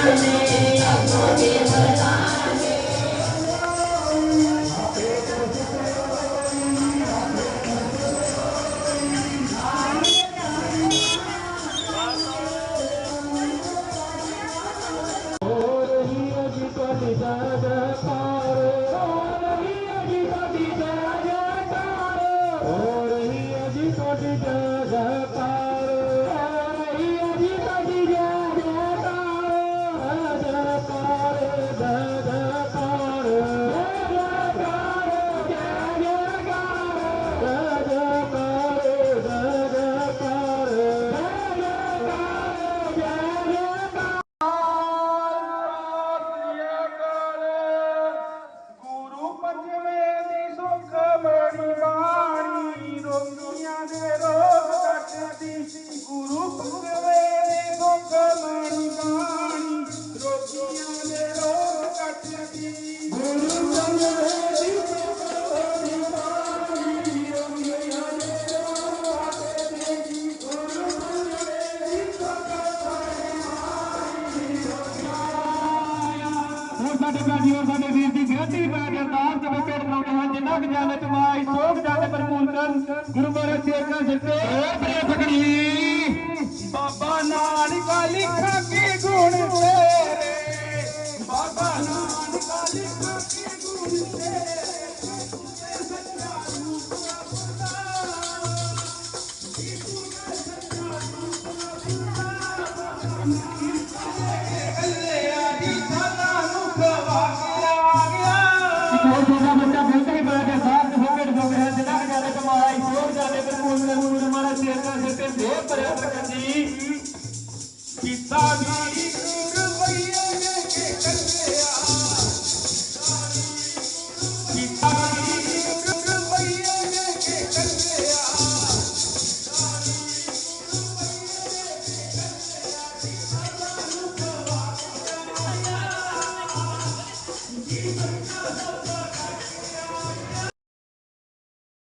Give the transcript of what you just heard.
ਗੁਰੂ ਸਾਡੇ ਔਰ ਸਾਡੇ ਵੀਰ ਦੀ ਬੇਨਤੀ ਪੈ ਕੇ ਅਰਦਾਸ ਤੇ ਪੇੜ ਲਾਉਂਦੇ ਹਨ ਜਿੰਨਾ ਕੁ ਜਾਣੇ ਕਮਾਈ ਸੋਖ ਜਾਣੇ ਭਰਪੂਰ ਕਰਨ, ਗੁਰੂ ਮਹਾਰਾਜ ਸੇਖਾਂ ਸਿਰ ਤੇ। ਓ ਪ੍ਰਿਆ ਫਕੜੀ ਬਾਬਾ ਨਾਨਕਾ ਲਿਖਾ ਕੇ ਗੁਣ ਤੇਰੇ। ਬਾਬਾ ਨਾਨਕਾ ਲਿਖਾ ਕੇ ਗੁਣ ਤੇਰੇ। ਸੱਚਾ ਰੂਪ ਹੋਰ ਛੋਟਾ ਬੱਚਾ ਬੇਨਤੀ ਪੈ ਕੇ ਸਾਥ ਹੋ ਕੇ ਡੋਗੇ ਹਨ ਜਿੰਨਾ ਕੁ ਜਾਣੇ ਕਮਾਈ ਸੋਖ ਜਾਣੇ ਭਰਪੂਰ ਕਰਨ ਗੁਰੂ ਮਹਾਰਾਜ ਸੇਖਾਂ ਸਿਰ ਤੇ ਦੇ ਭਰਿਆ ਫਕੜੀ ਕੀਤਾ ਵੀ